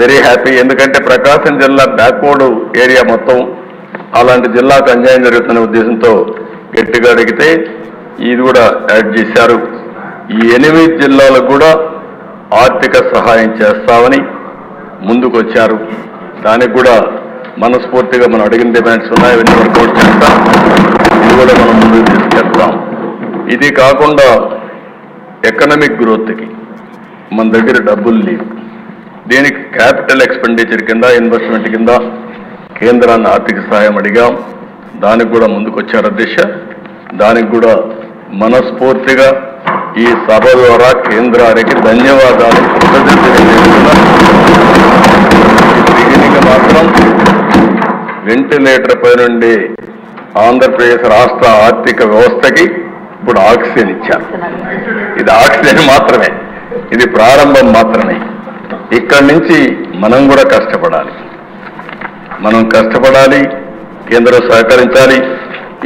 Very happy ఎందుకంటే ప్రకాశం జిల్లా backward area మొత్తం అలాంటి జిల్లాకు అన్యాయం జరుగుతున్న ఉద్దేశంతో గట్టిగా అడిగితే ఇది కూడా యాడ్ చేశారు. ఈ ఎనిమిది జిల్లాలకు కూడా ఆర్థిక సహాయం చేస్తామని ముందుకు వచ్చారు దానికి కూడా మనస్ఫూర్తిగా మనం అడిగిన డిమాండ్స్ ఉన్నాయి. అవన్నీ వర్కౌట్ చేస్తాం. ఇది కూడా మనం ముందుకు తీసుకెళ్తాం. ఇది కాకుండా ఎకనమిక్ గ్రోత్కి మన దగ్గర డబ్బులు లేవు. దీనికి క్యాపిటల్ ఎక్స్పెండిచర్ కింద ఇన్వెస్ట్మెంట్ కింద కేంద్రాన్ని ఆర్థిక సహాయం అడిగాం. దానికి కూడా ముందుకొచ్చారు అధ్యక్ష. దానికి కూడా మనస్ఫూర్తిగా ఈ సభ ద్వారా కేంద్రానికి ధన్యవాదాలు దీనికి మాత్రం వెంటిలేటర్ పై నుండి ఆంధ్రప్రదేశ్ రాష్ట్ర ఆర్థిక వ్యవస్థకి ఇప్పుడు ఆక్సిజన్ ఇచ్చారు. ఇది ఆక్సిజన్ మాత్రమే. ఇది ప్రారంభం మాత్రమే. ఇక్కడి నుంచి మనం కూడా కష్టపడాలి. మనం కష్టపడాలి కేంద్రం సహకరించాలి.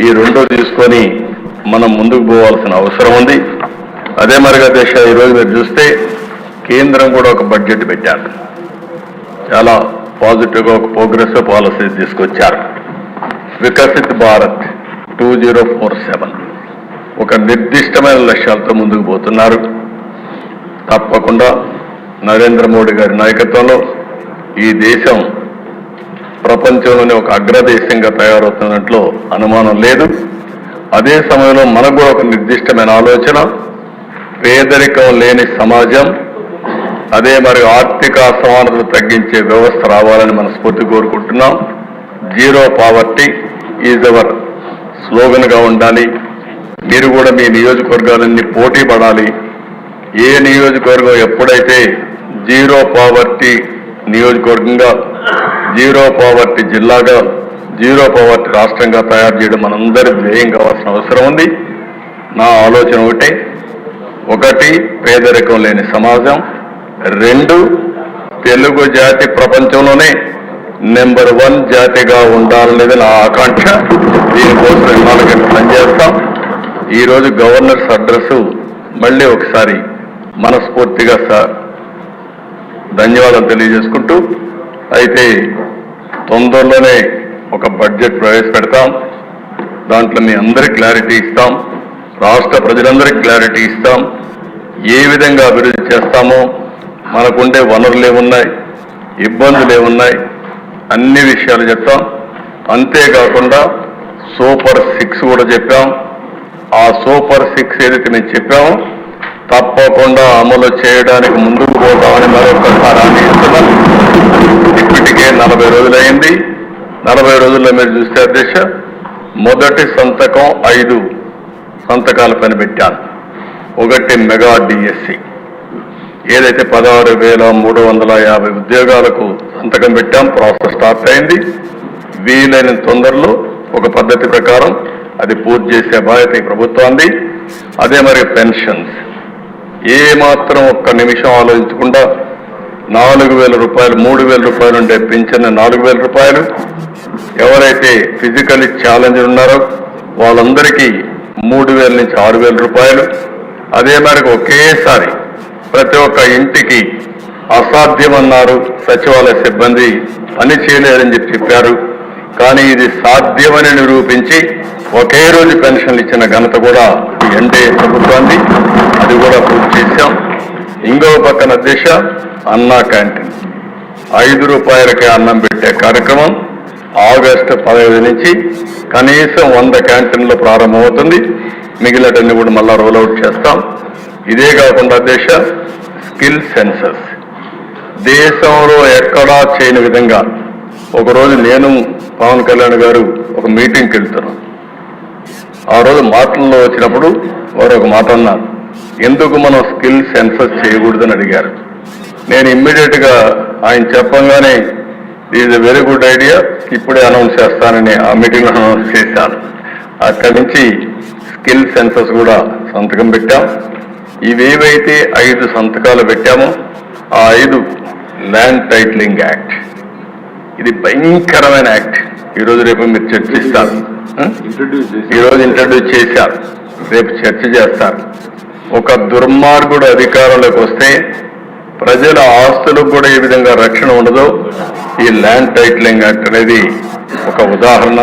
ఈ రెండు తీసుకొని మనం ముందుకు పోవాల్సిన అవసరం ఉంది. అదే మరిగా దేశ ఈరోజు మీరు చూస్తే కేంద్రం కూడా ఒక బడ్జెట్ పెట్టారు. చాలా పాజిటివ్గా ఒక ప్రోగ్రెస్ పాలసీ తీసుకొచ్చారు. Viksit Bharat two zero four seven. ఒక నిర్దిష్టమైన లక్ష్యాలతో ముందుకు పోతున్నారు. తప్పకుండా నరేంద్ర మోడీ గారి నాయకత్వంలో ఈ దేశం ప్రపంచంలోనే ఒక అగ్రదేశంగా తయారవుతున్నట్లు అనుమానం లేదు. అదే సమయంలో మనకు కూడా ఒక నిర్దిష్టమైన ఆలోచన పేదరికం లేని సమాజం అదే మరి ఆర్థిక అసమానతలు తగ్గించే వ్యవస్థ రావాలని మనస్ఫూర్తి కోరుకుంటున్నాం. జీరో పావర్టీ ఈజ్ అవర్ స్లోగన్గా ఉండాలి. మీరు కూడా మీ నియోజకవర్గాలన్నీ పోటీ పడాలి. ఏ నియోజకవర్గం ఎప్పుడైతే జీరో పావర్టీ నియోజకవర్గంగా జీరో పావర్టీ జిల్లాగా జీరో పావర్టీ రాష్ట్రంగా తయారు చేయడం మనందరి ధ్యేయం కావాల్సిన అవసరం ఉంది. నా ఆలోచన ఒకటే ఒకటి పేదరికం లేని సమాజం రెండు తెలుగు జాతి ప్రపంచంలోనే నెంబర్ వన్ జాతిగా ఉండాలనేది నా ఆకాంక్ష. దీనికోసం ఇన్నాళ్ళు పనిచేస్తాం. ఈరోజు గవర్నర్స్ అడ్రస్ మళ్ళీ ఒకసారి మనస్ఫూర్తిగా సార్ ధన్యవాదాలు తెలియజేసుకుంటూ అయితే తొందరలోనే ఒక బడ్జెట్ ప్రవేశపెడతాం. దాంట్లో మీ అందరికి క్లారిటీ ఇస్తాం. రాష్ట్ర ప్రజలందరికీ క్లారిటీ ఇస్తాం. ఏ విధంగా అభివృద్ధి చేస్తామో మనకుండే వనరులు ఏమున్నాయి ఇబ్బందులు ఏమున్నాయి అన్ని విషయాలు చెప్తాం. అంతేకాకుండా సూపర్ సిక్స్ కూడా చెప్పాం. ఆ సూపర్ సిక్స్ ఏదైతే మేము చెప్పామో తప్పకుండా అమలు చేయడానికి ముందుకు పోతామని మరొకసారి హామీ ఇస్తున్నాం ఇప్పటికే నలభై రోజులైంది. నలభై రోజుల్లో మీరు చూస్తే అధ్యక్ష మొదటి సంతకం ఐదు సంతకాలు పని పెట్టాను. ఒకటి మెగా డిఎస్సి ఏదైతే పదహారు వేల మూడు వందల యాభై ఉద్యోగాలకు సంతకం పెట్టాం ప్రాసెస్ స్టార్ట్ అయింది. వీలైన తొందరలో ఒక పద్ధతి ప్రకారం అది పూర్తి చేసే బాధ్యత ఈ ప్రభుత్వాన్ని అదే మరి పెన్షన్స్. ఏ మాత్రం ఒక్క నిమిషం ఆలోచించకుండా నాలుగు వేల రూపాయలు మూడు వేల రూపాయలు ఉండే పింఛన్ నాలుగు వేల రూపాయలు. ఎవరైతే ఫిజికల్ ఛాలెంజ్ ఉన్నారో వాళ్ళందరికీ మూడు వేల నుంచి ఆరు వేల రూపాయలు. అదే మేరకు ఒకేసారి ప్రతి ఒక్క ఇంటికి అసాధ్యమన్నారు సచివాలయ సిబ్బంది పని చేయలేరని చెప్పి చెప్పారు. కానీ ఇది సాధ్యమని నిరూపించి ఒకే రోజు పెన్షన్లు ఇచ్చిన ఘనత కూడా ఎన్డీఏ ప్రభుత్వాన్ని అది కూడా పూర్తి చేశాం. ఇంకో పక్కన దిశ అన్నా క్యాంటీన్. ఐదు రూపాయలకే అన్నం పెట్టే కార్యక్రమం ఆగస్టు పదహైదు నుంచి కనీసం వంద క్యాంటీన్లు ప్రారంభమవుతుంది. మిగిలినటన్ని కూడా మళ్ళా రోల్అవుట్ చేస్తాం. ఇదే కాకుండా దేశ స్కిల్ సెన్సస్ దేశంలో ఎక్కడా చేయని విధంగా ఒకరోజు నేను పవన్ కళ్యాణ్ గారు ఒక మీటింగ్కి వెళ్తున్నాను ఆ రోజు మాటల్లో వచ్చినప్పుడు వారు ఒక మాట అన్నారు. ఎందుకు మనం స్కిల్ సెన్సస్ చేయకూడదని అడిగారు? నేను ఇమ్మీడియట్గా ఆయన చెప్పంగానే is a very good idea ఇప్పుడే అనౌన్స్ చేస్తానని ఆ మీటింగ్ అనౌన్స్ చేశాను. అక్కడి నుంచి స్కిల్ సెన్సస్ కూడా సంతకం పెట్టాం. ఇవేవైతే ఐదు సంతకాలు పెట్టామో ఆ ఐదు ల్యాండ్ టైటిలింగ్ యాక్ట్. ఇది భయంకరమైన యాక్ట్. ఈరోజు రేపు మీరు చర్చిస్తారు. ఆ? ఈ రోజు ఇంట్రడ్యూస్ చేశారు రేపు చర్చ చేస్తారు ఒక దుర్మార్గుడు అధికారంలోకి వస్తే ప్రజల ఆస్తులకు కూడా ఏ విధంగా రక్షణ ఉండదో ఈ ల్యాండ్ టైటిలింగ్ యాక్ట్ అనేది ఒక ఉదాహరణ.